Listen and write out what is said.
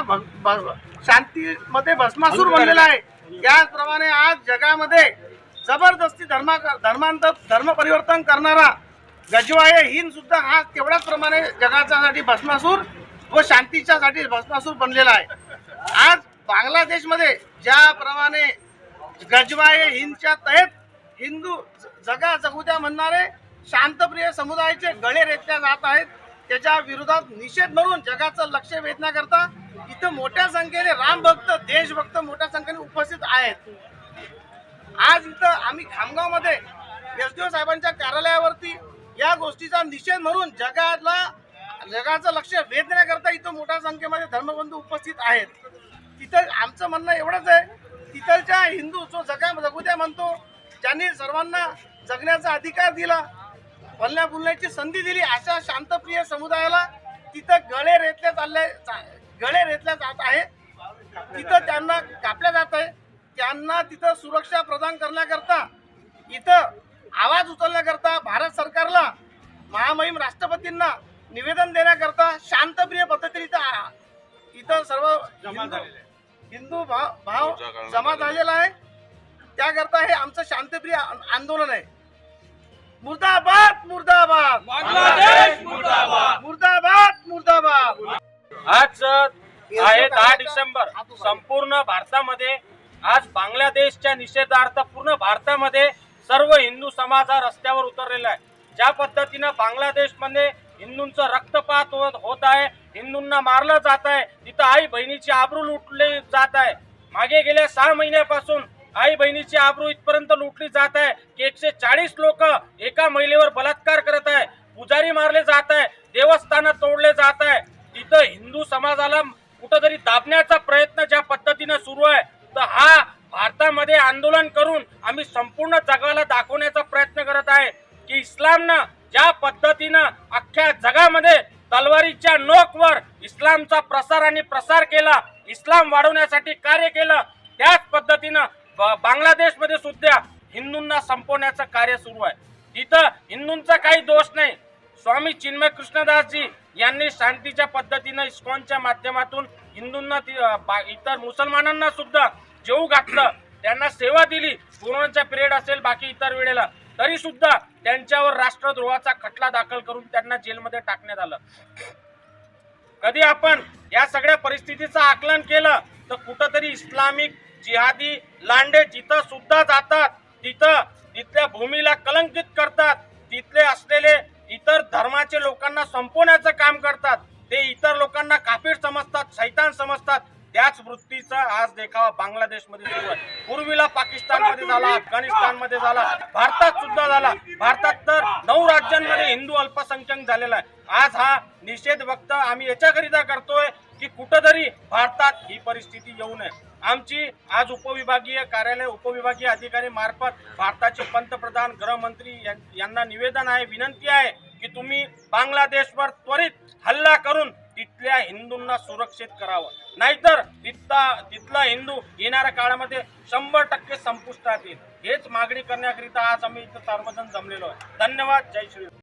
भ- शांतीमध्ये भस्मासूर बनलेला आहे. त्याचप्रमाणे आज जगामध्ये जबरदस्ती धर्मा धर्मांतर धर्म परिवर्तन करणारा गजवाये हिंद सुद्धा हा तेवढ्याच प्रमाणे जगाच्यासाठी भस्मासूर व शांतीच्यासाठी भस्मासूर बनलेला आहे. आज बांगलादेशमध्ये ज्याप्रमाणे गजवाये हिंदच्या तहेत हिंदू जगा जगू द्या म्हणणारे शांतप्रिय समुदायाचे गळे रेतल्या जात आहेत. त्याच्या विरोधात निषेध म्हणून जगाचं लक्ष वेधण्याकरता इथं मोठ्या संख्येने राम भक्त देशभक्त मोठ्या संख्येने उपस्थित आहेत. आज इथं आम्ही खामगावमध्ये एसडीओ साहेबांच्या कार्यालयावरती या गोष्टीचा निषेध म्हणून जगाला जगाचं लक्ष वेधण्याकरता इथं मोठ्या संख्येमध्ये धर्मबंधू उपस्थित आहेत. तिथं आमचं म्हणणं एवढंच आहे तिथलच्या हिंदू जो जगा जगू द्या म्हणतो ज्यांनी सर्वांना जगण्याचा अधिकार दिला बोलण्या बोलण्याची संधी दिली अशा शांतप्रिय समुदायाला तिथं गळे रेतले चालले गळे रेतल्या जात आहे. तिथं त्यांना कापल्या जात आहे. त्यांना तिथं सुरक्षा प्रदान करण्याकरता इथं आवाज उचलण्याकरता भारत सरकारला महामहिम राष्ट्रपतींना निवेदन देण्याकरता शांतप्रिय पद्धतीने इथं आ- इथं सर्व हिंदू- हिंदू भाव भाव जमा झालेला आहे. त्याकरता हे आमचं शांतप्रिय आंदोलन आहे. मुर्दाबाद मुर्दाबाद. बांगलादेश मुर्दाबाद. मुर्दाबाद मुर्दाबाद. आज आहे दहा डिसेंबर संपूर्ण भारतामध्ये आज बांगलादेशच्या निषेधार्थ पूर्ण भारतामध्ये सर्व हिंदू समाज हा रस्त्यावर उतरलेला आहे. ज्या पद्धतीनं बांगलादेशमध्ये हिंदूंचं रक्तपात होत होत आहे हिंदूंना मारलं जात आहे तिथं आई बहिणीची आबरू लुटली जात आहे. मागे गेल्या सहा महिन्यापासून आई बहिणीची आबरू इथपर्यंत लुटली जात आहे. की एकशे चाळीस लोक एका महिलेवर बलात्कार करत आहे. पुजारी मारले जात आहे. देवस्थानं तोडले जात आहे. इथं हिंदू समाजाला कुठंतरी दाबण्याचा प्रयत्न ज्या पद्धतीनं सुरू आहे तर हा भारतामध्ये आंदोलन करून आम्ही संपूर्ण जगाला दाखवण्याचा प्रयत्न करत आहे की इस्लामनं ज्या पद्धतीनं अख्ख्या जगामध्ये तलवारीच्या नोकवर इस्लामचा प्रसार आणि प्रसार केला इस्लाम वाढवण्यासाठी कार्य केलं त्याच पद्धतीनं ब- बांगलादेशमध्ये सुद्धा हिंदूंना संपवण्याचं कार्य सुरू आहे. तिथं हिंदूंचा काही दोष नाही. स्वामी चिन्मय कृष्णदासजी यांनी शांतीच्या पद्धतीनं इस्कॉनच्या माध्यमातून हिंदूंना बा- इतर मुसलमानांना सुद्धा जेऊ घातलं. त्यांना सेवा दिली. कोरोनाचा पिरियड असेल बाकी इतर वेळेला. तरी सुद्धा त्यांच्यावर राष्ट्रद्रोहाचा खटला दाखल करून त्यांना जेलमध्ये टाकण्यात आलं. कधी आपण या सगळ्या परिस्थितीचं आकलन केलं तर कुठंतरी इस्लामिक जिहादी लांडे जिथं सुद्धा जातात तिथं तिथल्या भूमीला कलंकित करतात. तिथले असलेले इतर धर्माचे लोकांना संपवण्याचं काम करतात ते इतर लोकांना काफीर समजतात शैतान समजतात त्याच वृत्तीचा आज देखावा बांगलादेशमध्ये सुरू आहे. पूर्वीला पाकिस्तानमध्ये झाला अफगाणिस्तानमध्ये झाला भारतात सुद्धा झाला. भारतात तर नऊ राज्यांमध्ये हिंदू अल्पसंख्याक झालेला आहे. आज हा निषेध व्यक्त आम्ही याच्याकरिता करतोय की कुठंतरी भारतात ही परिस्थिती येऊ नये. आमची आज उपविभागीय कार्यालय उपविभागीय अधिकारी मार्फत भारताचे पंतप्रधान गृहमंत्री यां- यांना निवेदन आहे विनंती आहे की तुम्ही बांगलादेशवर त्वरित हल्ला करून तिथल्या हिंदूंना सुरक्षित करावं. नाहीतर तिथला तिथला हिंदू येणाऱ्या काळामध्ये शंभर टक्के संपुष्टात येईल. हेच मागणी करण्याकरिता आज आम्ही इथं सर्वजण जमलेलो आहे. धन्यवाद. जय श्री